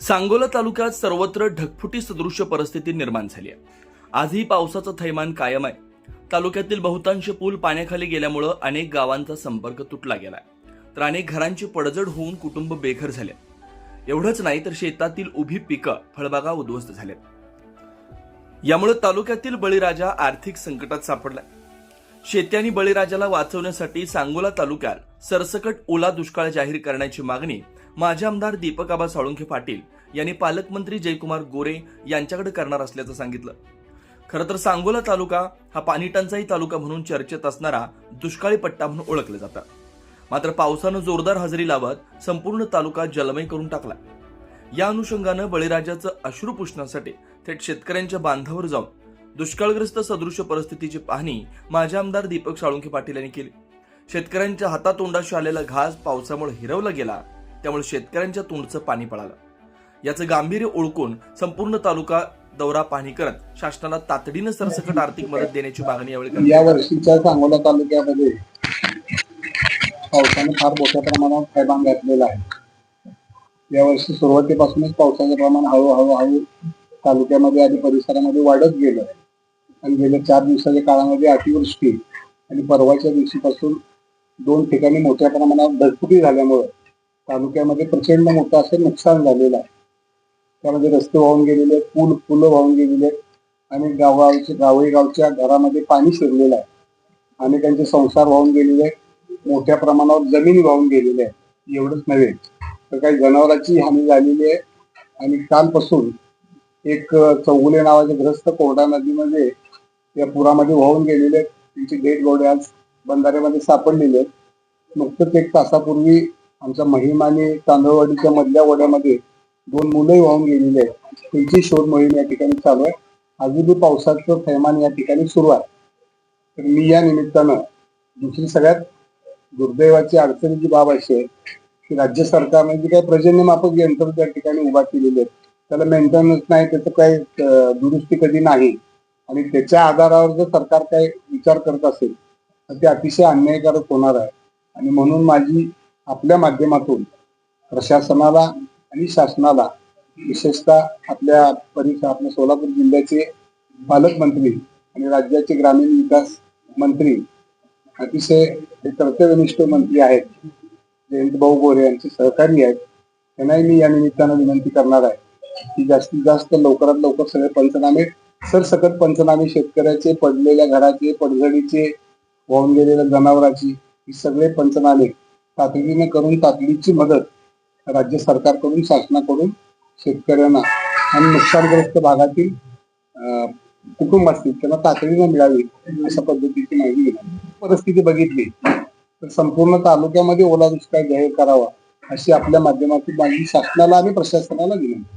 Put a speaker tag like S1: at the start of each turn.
S1: सांगोला तालुक्यात सर्वत्र ढगफुटी सदृश्य परिस्थिती निर्माण झाली आहे. आजही पावसाचं थैमान कायम आहे. तालुक्यातील बहुतांश पूल पाण्याखाली गेल्यामुळं अनेक गावांचा संपर्क तुटला गेलाय. तर अनेक घरांची पडझड होऊन कुटुंब बेघर झाले. एवढंच नाही तर शेतातील उभी पिकं फळबागा उद्ध्वस्त झाल्या यामुळे तालुक्यातील बळीराजा आर्थिक संकटात सापडलाय. शेती आणि बळीराजाला वाचवण्यासाठी सांगोला तालुक्यात सरसकट ओला दुष्काळ जाहीर करण्याची मागणी माजी आमदार दीपक आबा साळुंखे पाटील यांनी पालकमंत्री जयकुमार गोरे यांच्याकडे करणार असल्याचं सांगितलं. खरं तर सांगोला तालुका हा पाणी टंचाई तालुका म्हणून चर्चेत असणारा दुष्काळी पट्टा म्हणून ओळखला जातं. मात्र पावसानं जोरदार हजेरी लावत संपूर्ण तालुका जलमय करून टाकला या अनुषंगानं बळीराजाचं अश्रू पुसण्यासाठी थेट शेतकऱ्यांच्या बांधावर जाऊन दुष्काळग्रस्त सदृश्य परिस्थितीची पाहणी माजी आमदार दीपक साळुंखे पाटील यांनी केली. शेतकऱ्यांच्या हातातोंडाशी आलेला घास पावसामुळे हिरवला गेला. त्यामुळे शेतकऱ्यांच्या तोंडचं पाणी पळालं. याचं गांभीर्य ओळखून संपूर्ण तालुका दौरा पाहणी करत शासनाला तातडीनं सरसकट आर्थिक मदत देण्याची मागणी यावेळी
S2: या वर्षीच्या सांगोला तालुक्यामध्ये पावसाने फार मोठ्या प्रमाणात थैमान घातलेला आहे. यावर्षी सुरुवातीपासूनच पावसाचं प्रमाण हळूहळू हळू तालुक्यामध्ये आणि परिसरामध्ये वाढत गेलं आणि गेल्या चार दिवसाच्या काळामध्ये अतिवृष्टी आणि परवाच्या दिवशीपासून दोन ठिकाणी मोठ्या प्रमाणात ढगफुटी झाल्यामुळं तालुक्यामध्ये प्रचंड मोठं असं नुकसान झालेलं आहे. त्यामध्ये रस्ते वाहून गेलेले आहेत पूल पुलं वाहून गेलेले आहेत आणि गावाचे गावई गावच्या घरामध्ये पाणी शिरलेलं आहे. अनेकांचे संसार वाहून गेलेले आहेत मोठ्या प्रमाणावर जमीन वाहून गेलेली आहे एवढंच नव्हे तर काही जनावरांची हानी झालेली आहे. आणि कालपासून एक चौगुले नावाचे ग्रस्त कोरडा नदीमध्ये या पुरामध्ये वाहून गेलेले आहेत. त्यांची डेड बॉडी आज बंधाऱ्यामध्ये सापडलेली आहेत. नुकतंच एक तासापूर्वी आमच्या महिम आणि तांदळवाडीच्या मधल्या वड्यामध्ये दोन मुलंही वाहून गेलेली आहेत. त्यांची शोध मोहीम या ठिकाणी चालू आहे. अजूनही पावसाचं थैमान या ठिकाणी सुरू आहे. तर मी या निमित्तानं दुसरी सगळ्यात दुर्दैवाची अडचणीची बाब अशी आहे की राज्य सरकारने जी काही पर्जन्यमापक यंत्र त्या ठिकाणी उभा केलेले आहेत. त्याला मेंटेनन्स नाही त्याचं काही दुरुस्ती कधी नाही. आणि त्याच्या आधारावर जर सरकार काही विचार करत असेल तर ते अतिशय अन्यायकारक होणार आहे. आणि म्हणून माझी आपल्या माध्यमातून प्रशासनाला आणि शासनाला विशेषतः आपल्या परिसर आपल्या सोलापूर जिल्ह्याचे पालकमंत्री आणि राज्याचे ग्रामीण विकास मंत्री अतिशय कर्तव्यनिष्ठ मंत्री आहेत. जयंत भाऊ गोरे यांचे सहकारी आहेत. त्यांनाही मी या निमित्तानं विनंती करणार आहे की जास्तीत जास्त लवकरात लवकर सगळे पंचनामे सरसकट पंचनामे शेतकऱ्याचे पडलेल्या घराचे पडझडीचे वाहून गेलेल्या जनावरांची ही सगळे पंचनामे तातडीने करून तातडीची मदत राज्य सरकारकडून शासनाकडून शेतकऱ्यांना आणि नुकसानग्रस्त भागातील कुटुंब असतील त्यांना तातडीने मिळावी अशा पद्धतीची माहिती परिस्थिती बघितली. तर संपूर्ण तालुक्यामध्ये ओला दुष्काळ जाहीर करावा अशी आपल्या माध्यमातून माझी शासनाला आणि प्रशासनाला विनंती